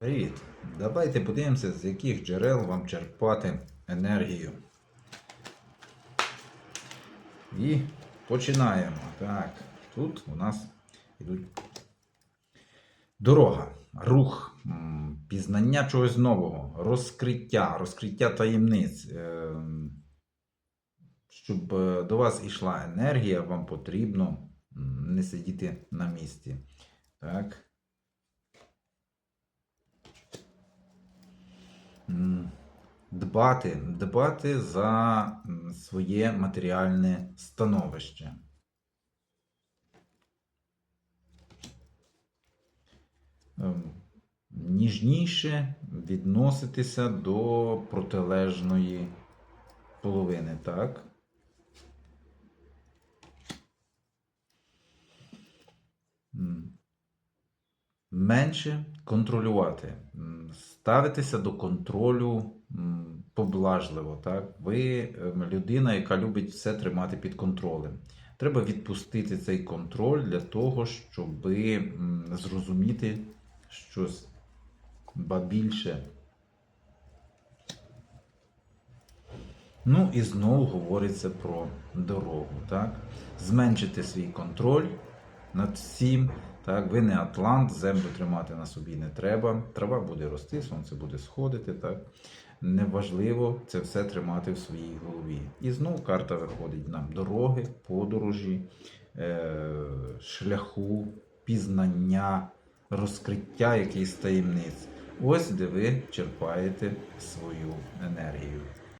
Привіт! Давайте подивимося, з яких джерел вам черпати енергію. І починаємо. Так, тут у нас йдуть дорога, рух, пізнання чогось нового, розкриття, розкриття таємниць. Ем, Щоб е, до вас йшла енергія, вам потрібно не сидіти на місці. Так. Дбати, дбати за своє матеріальне становище. Ем, Ніжніше відноситися до протилежної половини, так? Менше контролювати, ставитися до контролю поблажливо. Так? Ви ем, людина, яка любить все тримати під контролем. Треба відпустити цей контроль для того, щоб зрозуміти щось більше. Ну і знову говориться про дорогу. Так? Зменшити свій контроль над всім. Так? Ви не Атлант, землю тримати на собі не треба. Трава буде рости, сонце буде сходити. Так? Неважливо це все тримати в своїй голові. І знову карта виходить нам дороги, подорожі, е- шляху, пізнання, розкриття якихось таємниць. Ось де ви черпаєте свою енергію.